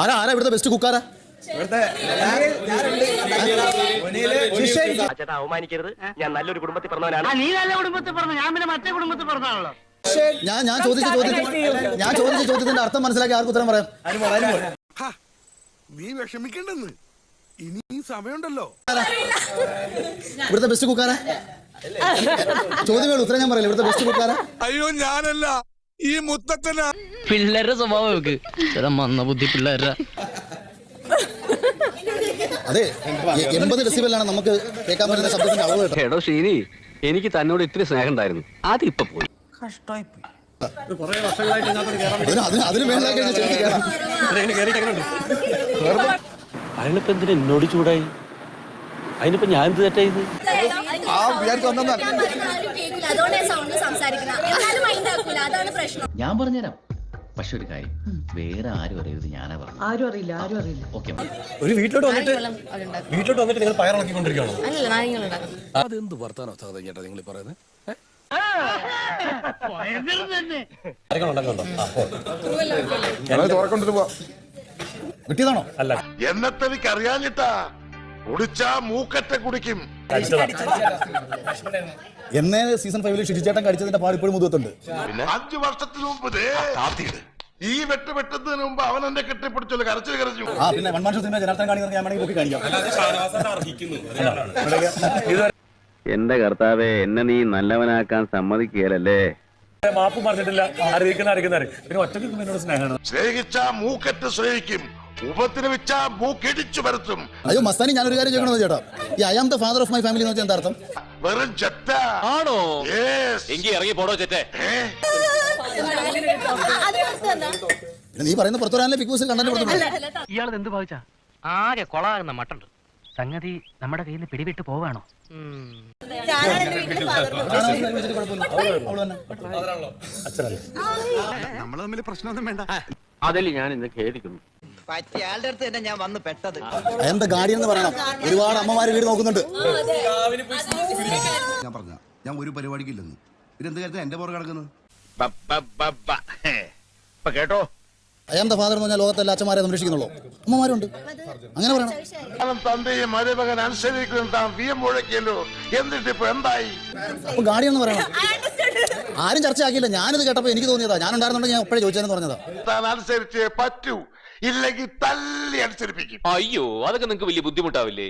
ആരാ ആരാ ഇവിടുത്തെ ബെസ്റ്റ് കുക്കാരാ ചേട്ടാ അവമാനിക്കരുത്. ഞാൻ നല്ലൊരു കുടുംബത്തിൽ പറഞ്ഞവനാണ് നീ നല്ല കുടുംബത്തിൽ പറഞ്ഞു ഞാൻ പിന്നെ മറ്റേ കുടുംബത്തിൽ പറഞ്ഞാണല്ലോ ഞാൻ ഞാൻ ചോദിച്ച ചോദ്യത്തിന് ഞാൻ ചോദിച്ച ചോദ്യത്തിന്റെ അർത്ഥം മനസ്സിലാക്കി ആർക്ക് ഉത്തരം പറയാം? നീ വിഷമിക്കണ്ടെന്ന്. ഇനി സമയമുണ്ടല്ലോ. ഇവിടുത്തെ ബെസ്റ്റ് കുക്കാരാ ചോദ്യമേ ഉള്ളൂ ഉത്തരം ഞാൻ പറയില്ല. ഇവിടുത്തെ ബെസ്റ്റ് കുക്കാരാ അയ്യോ ഞാനല്ല. ഈ മുത്തച്ഛനാ. പിള്ളേരുടെ സ്വഭാവം ചില മന്ന ബുദ്ധി പിള്ളേരുടെ. അതെ എ- എൺപത് ഡെസിബലാണ് നമുക്ക് കേൾക്കാൻ പറ്റുന്ന ശബ്ദത്തിന്റെ അളവ് കേട്ടോ. എടോ ഷീനി എനിക്ക് തന്നോട് ഇത്തിരി സ്നേഹം ഉണ്ടായിരുന്നു അതിപ്പോ പോയി. അതിന് അതിന് അതിന് മേളിലാക്കി കഴിഞ്ഞാൽ ചെവിക്ക് കയറാം. അതിനിപ്പോ എന്തിനാ എന്നോട് ചൂടായി? അതിനിപ്പോ ഞാൻ എന്ത് തെറ്റായത് അതുകൊണ്ടാ സൗണ്ട് സംസാരിക്കുന്നത് മൈൻഡ് ആക്കൂല. അതാണ് പ്രശ്നം. ഞാൻ പറഞ്ഞുതരാം. പക്ഷെ ഒരു കാര്യം. വേറെ ആരും അറിയരുത് ഞാനാ പറഞ്ഞു ആരും അറിയില്ല ആരും അറിയില്ല. ഓക്കെ ഒരു വീട്ടിലോട്ട് വന്നിട്ട് വീട്ടിലോട്ട് വന്നിട്ട് നിങ്ങൾ പയറിളക്കിക്കൊണ്ടിരിക്കുകയാണോ അതെന്ത് വർത്താനോ ചേട്ടാ നിങ്ങൾ പറയുന്നത്? കാര്യങ്ങൾ ഉണ്ടാക്കുന്നുണ്ടോ കിട്ടിയതാണോ? എന്നത്തെ എനിക്ക് അറിയാഞ്ഞിട്ടാ കുടിച്ചാ മൂക്കറ്റ കുടിക്കും. എന്നേ സീസൺ ഫൈവിൽ ഷിജിച്ചേട്ടൻ കടിച്ചതിന്റെ പാട് ഇപ്പോഴും മുതത്തുണ്ട് അഞ്ചു വർഷത്തിന് മുമ്പ് ഈ വെട്ട് വെട്ടുന്നതിന് മുമ്പ് അവൻ എന്നെ കെട്ടിപ്പിടിച്ചല്ലോ കരച്ചിൽ കരച്ചു ആ പിന്നെ one man show cinema Janardhan കാണിക്കുന്ന ഞാൻ വേണമെങ്കിൽ പോയി കാണിക്കാം. എന്റെ കർത്താവെ എന്നെ നീ നല്ലവനാക്കാൻ സമ്മതിക്കുകയല്ലേ? മാപ്പ് പറഞ്ഞിട്ടില്ല. അറിയിക്കുന്ന അറിയിക്കുന്ന പിന്നെ ഒറ്റയ്ക്ക് എന്നോട് സ്നേഹമാണ്. സ്നേഹിച്ചാ മൂക്കറ്റ് സ്നേഹിക്കും. ഉപദ്രവിച്ചാ മൂക്കിടിച്ചു വരുത്തും അയ്യോ മസ്താനി ഞാനൊരു കാര്യം ചോദിക്കണോ ചേട്ടാ? ഈ I am the father of my family എന്ന് വെച്ചാൽ എന്താ അർത്ഥം? വെറും ചെത്ത. ആണോ? Yes. എങ്കി ഇറങ്ങി പോടോ? അത് പിന്നെ നീ പറയുന്ന പുറത്തു വരാനല്ലേ ബിഗ് ബോസിൽ കണ്ടന്റ് കൊടുത്തു ഇയാളത് എന്ത് ഭാവിച്ചാ? ആകെ കൊളാകുന്ന മട്ടുണ്ട്. സംഗതി നമ്മുടെ കയ്യിൽ നിന്ന് പിടിവിട്ട് പോവാണോ? നമ്മൾ തമ്മിൽ പ്രശ്നമൊന്നും വേണ്ട അതിൽ ഞാൻ ഇന്ന് ഖേദിക്കുന്നു. പറ്റിയാളുടെ അടുത്ത് തന്നെ ഞാൻ വന്ന് പെട്ടത്. ദ ഗാർഡിയൻ എന്ന് പറയണം? ഒരുപാട് അമ്മമാര് വീട് നോക്കുന്നുണ്ട്. ഞാൻ പറഞ്ഞ ഞാൻ ഒരു പരിപാടിക്ക് ഇല്ലെന്ന്. ഇതെന്ത് എന്ത് കാര്യത്തിൽ എന്റെ പുറകെ കിടക്കുന്നത് ഇപ്പൊ കേട്ടോ? ദ ഫാദർ എന്ന് പറഞ്ഞാൽ ലോകത്തെ അച്ഛന്മാരെ സംരക്ഷിക്കുന്നുള്ളൂ. അമ്മമാരുണ്ട്. അങ്ങനെ പറയണം. അവൻ തന്റെയും മരുമകൻ അനുസരിക്കുന്ന താൻ വിയം മുഴക്കിയല്ലോ. എന്നിട്ട് ഇപ്പൊ എന്തായി? അപ്പൊ ഗാർഡിയൻ എന്ന് പറയണം. ആരും ചർച്ചയാക്കിയില്ല. ഞാനിത് കേട്ടപ്പോ എനിക്ക് തോന്നിയതാ. ഞാൻ ഉണ്ടായിരുന്നുണ്ടെങ്കിൽ ഞാൻ എപ്പോഴേ ചോദിച്ചതെന്ന് പറഞ്ഞതാ. താൻ അനുസരിച്ചേ പറ്റൂ. ഇല്ലെങ്കിൽ തല്ലി അനുസരിപ്പിക്കും അയ്യോ അതൊക്കെ നിങ്ങൾക്ക് വലിയ ബുദ്ധിമുട്ടാവില്ലേ?